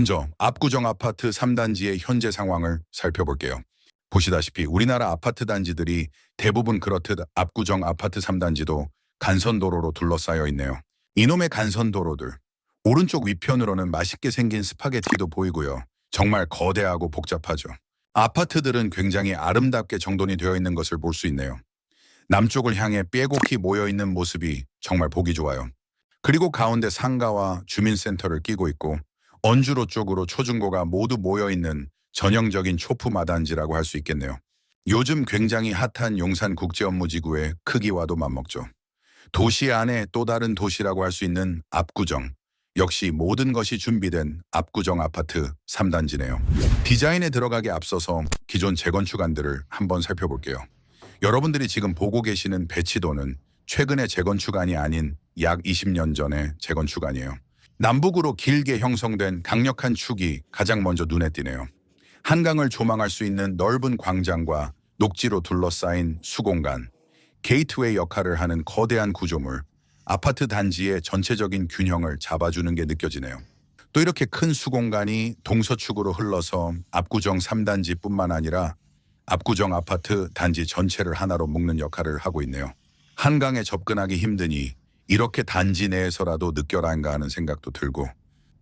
먼저 압구정 아파트 3단지의 현재 상황을 살펴볼게요. 보시다시피 우리나라 아파트 단지들이 대부분 그렇듯 압구정 아파트 3단지도 간선도로로 둘러싸여 있네요. 이놈의 간선도로들. 오른쪽 위편으로는 맛있게 생긴 스파게티도 보이고요. 정말 거대하고 복잡하죠. 아파트들은 굉장히 아름답게 정돈이 되어 있는 것을 볼 수 있네요. 남쪽을 향해 빼곡히 모여 있는 모습이 정말 보기 좋아요. 그리고 가운데 상가와 주민센터를 끼고 있고 언주로 쪽으로 초중고가 모두 모여 있는 전형적인 초프 마단지라고 할 수 있겠네요. 요즘 굉장히 핫한 용산 국제업무지구의 크기와도 맞먹죠. 도시 안에 또 다른 도시라고 할 수 있는 압구정. 역시 모든 것이 준비된 압구정 아파트 3단지네요. 디자인에 들어가기 앞서서 기존 재건축안들을 한번 살펴볼게요. 여러분들이 지금 보고 계시는 배치도는 최근의 재건축안이 아닌 약 20년 전의 재건축안이에요. 남북으로 길게 형성된 강력한 축이 가장 먼저 눈에 띄네요. 한강을 조망할 수 있는 넓은 광장과 녹지로 둘러싸인 수공간, 게이트웨이 역할을 하는 거대한 구조물, 아파트 단지의 전체적인 균형을 잡아주는 게 느껴지네요. 또 이렇게 큰 수공간이 동서축으로 흘러서 압구정 3단지뿐만 아니라 압구정 아파트 단지 전체를 하나로 묶는 역할을 하고 있네요. 한강에 접근하기 힘드니 이렇게 단지 내에서라도 느껴라인가 하는 생각도 들고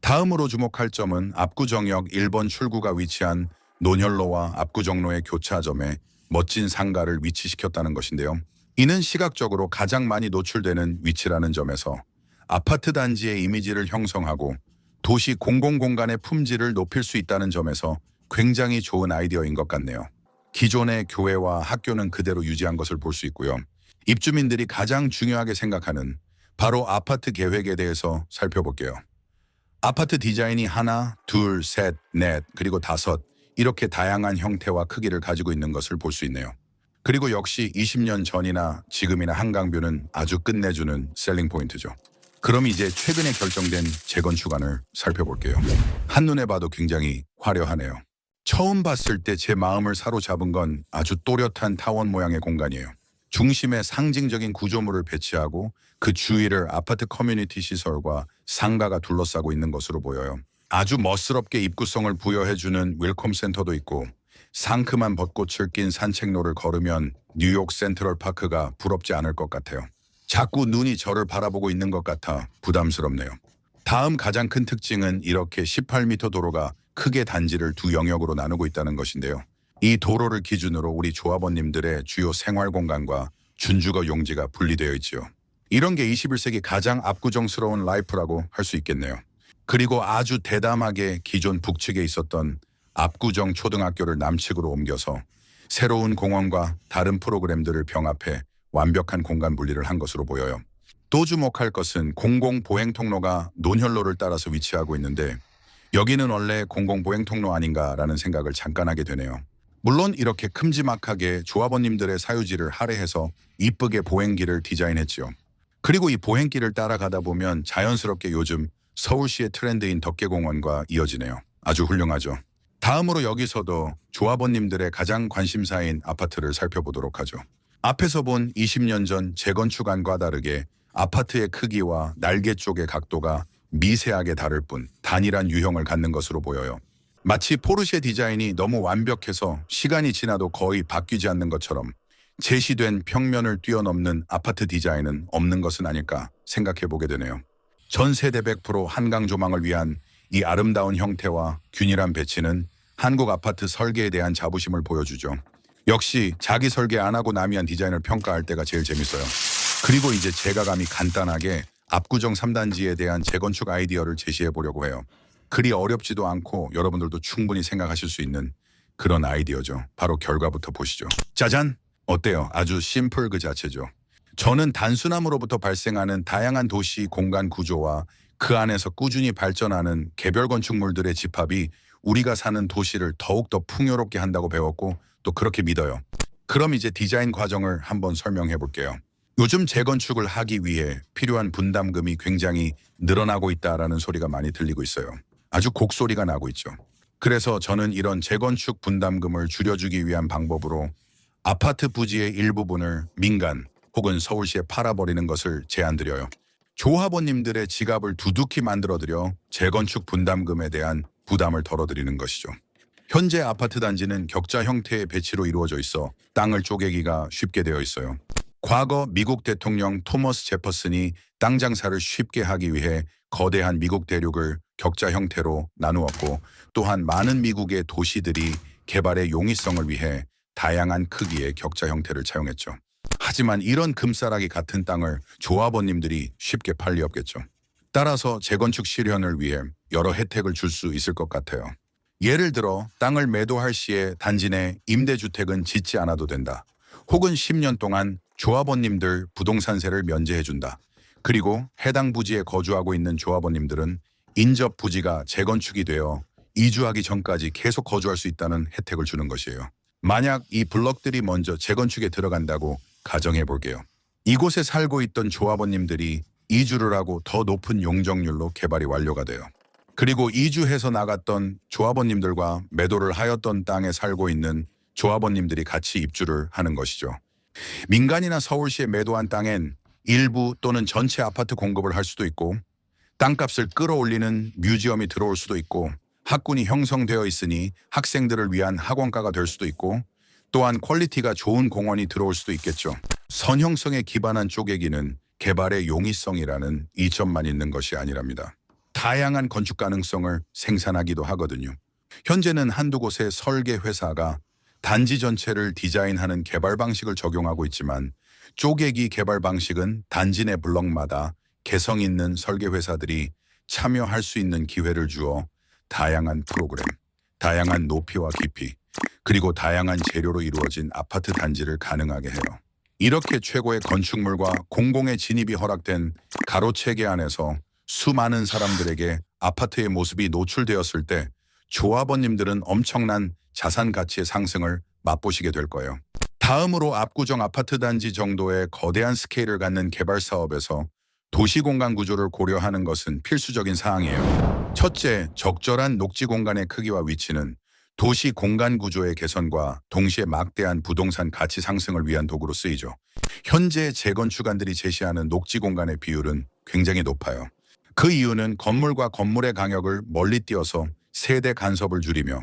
다음으로 주목할 점은 압구정역 1번 출구가 위치한 논현로와 압구정로의 교차점에 멋진 상가를 위치시켰다는 것인데요. 이는 시각적으로 가장 많이 노출되는 위치라는 점에서 아파트 단지의 이미지를 형성하고 도시 공공공간의 품질을 높일 수 있다는 점에서 굉장히 좋은 아이디어인 것 같네요. 기존의 교회와 학교는 그대로 유지한 것을 볼 수 있고요. 입주민들이 가장 중요하게 생각하는 바로 아파트 계획에 대해서 살펴볼게요. 아파트 디자인이 하나, 둘, 셋, 넷, 그리고 다섯 이렇게 다양한 형태와 크기를 가지고 있는 것을 볼 수 있네요. 그리고 역시 20년 전이나 지금이나 한강뷰는 아주 끝내주는 셀링 포인트죠. 그럼 이제 최근에 결정된 재건축안을 살펴볼게요. 한눈에 봐도 굉장히 화려하네요. 처음 봤을 때 제 마음을 사로잡은 건 아주 또렷한 타원 모양의 공간이에요. 중심에 상징적인 구조물을 배치하고 그 주위를 아파트 커뮤니티 시설과 상가가 둘러싸고 있는 것으로 보여요. 아주 멋스럽게 입구성을 부여해주는 웰컴 센터도 있고 상큼한 벚꽃을 낀 산책로를 걸으면 뉴욕 센트럴 파크가 부럽지 않을 것 같아요. 자꾸 눈이 저를 바라보고 있는 것 같아 부담스럽네요. 다음 가장 큰 특징은 이렇게 18m 도로가 크게 단지를 두 영역으로 나누고 있다는 것인데요. 이 도로를 기준으로 우리 조합원님들의 주요 생활 공간과 준주거 용지가 분리되어 있지요. 이런 게 21세기 가장 압구정스러운 라이프라고 할 수 있겠네요. 그리고 아주 대담하게 기존 북측에 있었던 압구정 초등학교를 남측으로 옮겨서 새로운 공원과 다른 프로그램들을 병합해 완벽한 공간 분리를 한 것으로 보여요. 또 주목할 것은 공공보행 통로가 논현로를 따라서 위치하고 있는데 여기는 원래 공공보행 통로 아닌가라는 생각을 잠깐 하게 되네요. 물론 이렇게 큼지막하게 조합원님들의 사유지를 할애해서 이쁘게 보행길을 디자인했지요. 그리고 이 보행길을 따라가다 보면 자연스럽게 요즘 서울시의 트렌드인 덕계공원과 이어지네요. 아주 훌륭하죠. 다음으로 여기서도 조합원님들의 가장 관심사인 아파트를 살펴보도록 하죠. 앞에서 본 20년 전 재건축안과 다르게 아파트의 크기와 날개 쪽의 각도가 미세하게 다를 뿐 단일한 유형을 갖는 것으로 보여요. 마치 포르쉐 디자인이 너무 완벽해서 시간이 지나도 거의 바뀌지 않는 것처럼 제시된 평면을 뛰어넘는 아파트 디자인은 없는 것은 아닐까 생각해 보게 되네요. 전 세대 100% 한강 조망을 위한 이 아름다운 형태와 균일한 배치는 한국 아파트 설계에 대한 자부심을 보여주죠. 역시 자기 설계 안 하고 남이 한 디자인을 평가할 때가 제일 재밌어요. 그리고 이제 제가 감히 간단하게 압구정 3단지에 대한 재건축 아이디어를 제시해 보려고 해요. 그리 어렵지도 않고 여러분들도 충분히 생각하실 수 있는 그런 아이디어죠. 바로 결과부터 보시죠. 짜잔! 어때요? 아주 심플 그 자체죠. 저는 단순함으로부터 발생하는 다양한 도시 공간 구조와 그 안에서 꾸준히 발전하는 개별 건축물들의 집합이 우리가 사는 도시를 더욱더 풍요롭게 한다고 배웠고 또 그렇게 믿어요. 그럼 이제 디자인 과정을 한번 설명해 볼게요. 요즘 재건축을 하기 위해 필요한 분담금이 굉장히 늘어나고 있다라는 소리가 많이 들리고 있어요. 아주 곡소리가 나고 있죠. 그래서 저는 이런 재건축 분담금을 줄여주기 위한 방법으로 아파트 부지의 일부분을 민간 혹은 서울시에 팔아버리는 것을 제안드려요. 조합원님들의 지갑을 두둑히 만들어드려 재건축 분담금에 대한 부담을 덜어드리는 것이죠. 현재 아파트 단지는 격자 형태의 배치로 이루어져 있어 땅을 쪼개기가 쉽게 되어 있어요. 과거 미국 대통령 토머스 제퍼슨이 땅 장사를 쉽게 하기 위해 거대한 미국 대륙을 격자 형태로 나누었고 또한 많은 미국의 도시들이 개발의 용이성을 위해 다양한 크기의 격자 형태를 차용했죠. 하지만 이런 금싸라기 같은 땅을 조합원님들이 쉽게 팔리 없겠죠. 따라서 재건축 실현을 위해 여러 혜택을 줄 수 있을 것 같아요. 예를 들어 땅을 매도할 시에 단지 내 임대주택은 짓지 않아도 된다. 혹은 10년 동안 조합원님들 부동산세를 면제해준다. 그리고 해당 부지에 거주하고 있는 조합원님들은 인접 부지가 재건축이 되어 이주하기 전까지 계속 거주할 수 있다는 혜택을 주는 것이에요. 만약 이 블럭들이 먼저 재건축에 들어간다고 가정해 볼게요. 이곳에 살고 있던 조합원님들이 이주를 하고 더 높은 용적률로 개발이 완료가 돼요. 그리고 이주해서 나갔던 조합원님들과 매도를 하였던 땅에 살고 있는 조합원님들이 같이 입주를 하는 것이죠. 민간이나 서울시에 매도한 땅엔 일부 또는 전체 아파트 공급을 할 수도 있고 땅값을 끌어올리는 뮤지엄이 들어올 수도 있고 학군이 형성되어 있으니 학생들을 위한 학원가가 될 수도 있고 또한 퀄리티가 좋은 공원이 들어올 수도 있겠죠. 선형성에 기반한 쪼개기는 개발의 용이성이라는 이점만 있는 것이 아니랍니다. 다양한 건축 가능성을 생산하기도 하거든요. 현재는 한두 곳의 설계 회사가 단지 전체를 디자인하는 개발 방식을 적용하고 있지만 쪼개기 개발 방식은 단지 내 블럭마다 개성 있는 설계 회사들이 참여할 수 있는 기회를 주어 다양한 프로그램, 다양한 높이와 깊이, 그리고 다양한 재료로 이루어진 아파트 단지를 가능하게 해요. 이렇게 최고의 건축물과 공공의 진입이 허락된 가로체계 안에서 수많은 사람들에게 아파트의 모습이 노출되었을 때 조합원님들은 엄청난 자산 가치의 상승을 맛보시게 될 거예요. 다음으로 압구정 아파트 단지 정도의 거대한 스케일을 갖는 개발 사업에서 도시 공간 구조를 고려하는 것은 필수적인 사항이에요. 첫째, 적절한 녹지 공간의 크기와 위치는 도시 공간 구조의 개선과 동시에 막대한 부동산 가치 상승을 위한 도구로 쓰이죠. 현재 재건축안들이 제시하는 녹지 공간의 비율은 굉장히 높아요. 그 이유는 건물과 건물의 간격을 멀리 띄어서 세대 간섭을 줄이며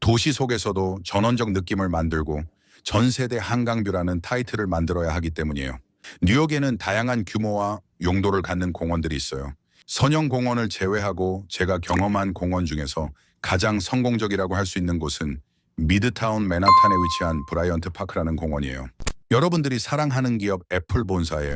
도시 속에서도 전원적 느낌을 만들고 전세대 한강뷰라는 타이틀을 만들어야 하기 때문이에요. 뉴욕에는 다양한 규모와 용도를 갖는 공원들이 있어요. 선형 공원을 제외하고 제가 경험한 공원 중에서 가장 성공적이라고 할 수 있는 곳은 미드타운 맨하탄에 위치한 브라이언트 파크라는 공원이에요. 여러분들이 사랑하는 기업 애플 본사에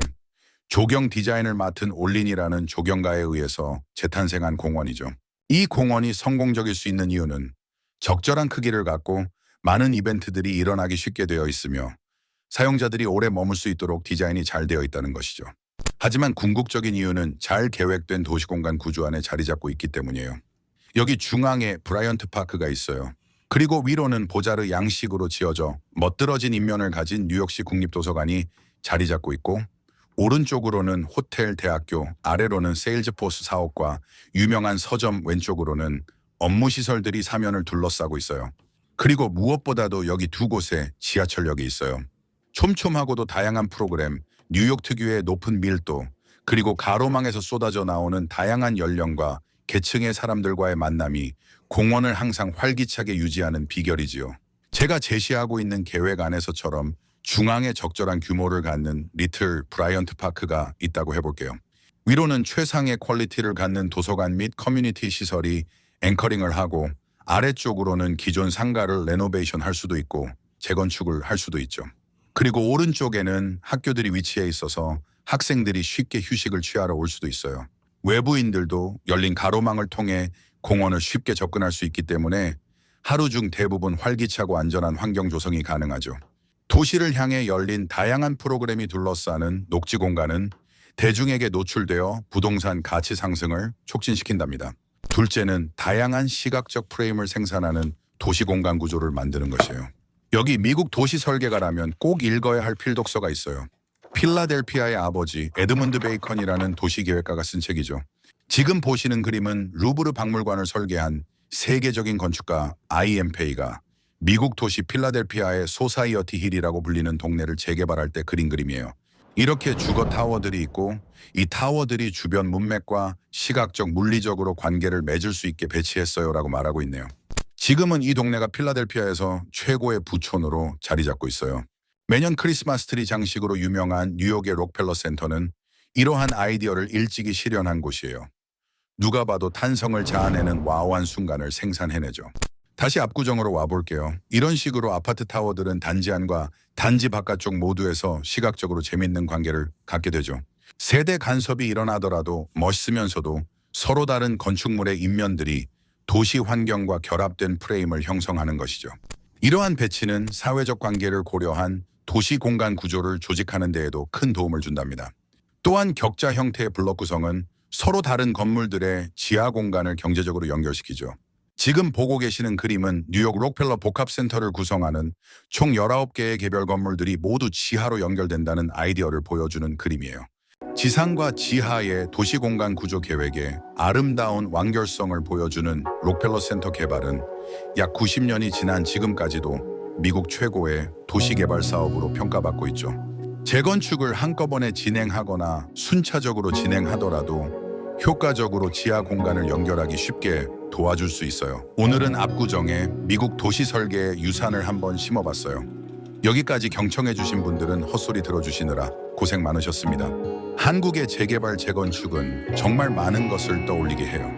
조경 디자인을 맡은 올린이라는 조경가에 의해서 재탄생한 공원이죠. 이 공원이 성공적일 수 있는 이유는 적절한 크기를 갖고 많은 이벤트들이 일어나기 쉽게 되어 있으며 사용자들이 오래 머물 수 있도록 디자인이 잘 되어 있다는 것이죠. 하지만 궁극적인 이유는 잘 계획된 도시공간 구조 안에 자리 잡고 있기 때문이에요. 여기 중앙에 브라이언트 파크가 있어요. 그리고 위로는 보자르 양식으로 지어져 멋들어진 인면을 가진 뉴욕시 국립도서관이 자리 잡고 있고 오른쪽으로는 호텔 대학교, 아래로는 세일즈포스 사업과 유명한 서점 왼쪽으로는 업무 시설들이 사면을 둘러싸고 있어요. 그리고 무엇보다도 여기 두 곳에 지하철역이 있어요. 촘촘하고도 다양한 프로그램, 뉴욕 특유의 높은 밀도, 그리고 가로망에서 쏟아져 나오는 다양한 연령과 계층의 사람들과의 만남이 공원을 항상 활기차게 유지하는 비결이지요. 제가 제시하고 있는 계획 안에서처럼 중앙에 적절한 규모를 갖는 리틀 브라이언트 파크가 있다고 해볼게요. 위로는 최상의 퀄리티를 갖는 도서관 및 커뮤니티 시설이 앵커링을 하고 아래쪽으로는 기존 상가를 레노베이션 할 수도 있고 재건축을 할 수도 있죠. 그리고 오른쪽에는 학교들이 위치해 있어서 학생들이 쉽게 휴식을 취하러 올 수도 있어요. 외부인들도 열린 가로망을 통해 공원을 쉽게 접근할 수 있기 때문에 하루 중 대부분 활기차고 안전한 환경 조성이 가능하죠. 도시를 향해 열린 다양한 프로그램이 둘러싸는 녹지 공간은 대중에게 노출되어 부동산 가치 상승을 촉진시킨답니다. 둘째는 다양한 시각적 프레임을 생산하는 도시 공간 구조를 만드는 것이에요. 여기 미국 도시 설계가라면 꼭 읽어야 할 필독서가 있어요. 필라델피아의 아버지 에드문드 베이컨이라는 도시계획가가 쓴 책이죠. 지금 보시는 그림은 루브르 박물관을 설계한 세계적인 건축가 I.M. 페이가 미국 도시 필라델피아의 소사이어티 힐이라고 불리는 동네를 재개발할 때 그린 그림이에요. 이렇게 주거 타워들이 있고 이 타워들이 주변 문맥과 시각적 물리적으로 관계를 맺을 수 있게 배치했어요 라고 말하고 있네요. 지금은 이 동네가 필라델피아에서 최고의 부촌으로 자리 잡고 있어요. 매년 크리스마스 트리 장식으로 유명한 뉴욕의 록펠러 센터는 이러한 아이디어를 일찍이 실현한 곳이에요. 누가 봐도 탄성을 자아내는 와우한 순간을 생산해내죠. 다시 압구정으로 와볼게요. 이런 식으로 아파트 타워들은 단지 안과 단지 바깥쪽 모두에서 시각적으로 재밌는 관계를 갖게 되죠. 세대 간섭이 일어나더라도 멋있으면서도 서로 다른 건축물의 인면들이 도시 환경과 결합된 프레임을 형성하는 것이죠. 이러한 배치는 사회적 관계를 고려한 도시 공간 구조를 조직하는 데에도 큰 도움을 준답니다. 또한 격자 형태의 블록 구성은 서로 다른 건물들의 지하 공간을 경제적으로 연결시키죠. 지금 보고 계시는 그림은 뉴욕 록펠러 복합센터를 구성하는 총 19개의 개별 건물들이 모두 지하로 연결된다는 아이디어를 보여주는 그림이에요. 지상과 지하의 도시공간 구조 계획에 아름다운 완결성을 보여주는 록펠러 센터 개발은 약 90년이 지난 지금까지도 미국 최고의 도시개발 사업으로 평가받고 있죠. 재건축을 한꺼번에 진행하거나 순차적으로 진행하더라도 효과적으로 지하 공간을 연결하기 쉽게 도와줄 수 있어요. 오늘은 압구정에 미국 도시 설계의 유산을 한번 심어봤어요. 여기까지 경청해 주신 분들은 헛소리 들어주시느라 고생 많으셨습니다. 한국의 재개발 재건축은 정말 많은 것을 떠올리게 해요.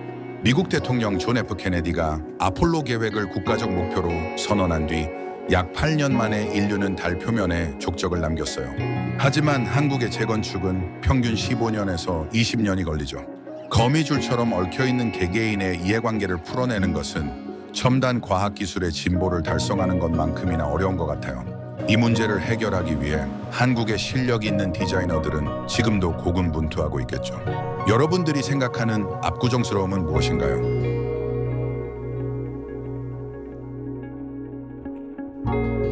미국 대통령 존 F 케네디가 아폴로 계획을 국가적 목표로 선언한 뒤 약 8년 만에 인류는 달 표면에 족적을 남겼어요. 하지만 한국의 재건축은 평균 15년에서 20년이 걸리죠. 거미줄처럼 얽혀있는 개개인의 이해관계를 풀어내는 것은 첨단 과학기술의 진보를 달성하는 것만큼이나 어려운 것 같아요. 이 문제를 해결하기 위해 한국의 실력 있는 디자이너들은 지금도 고군분투하고 있겠죠. 여러분들이 생각하는 압구정스러움은 무엇인가요?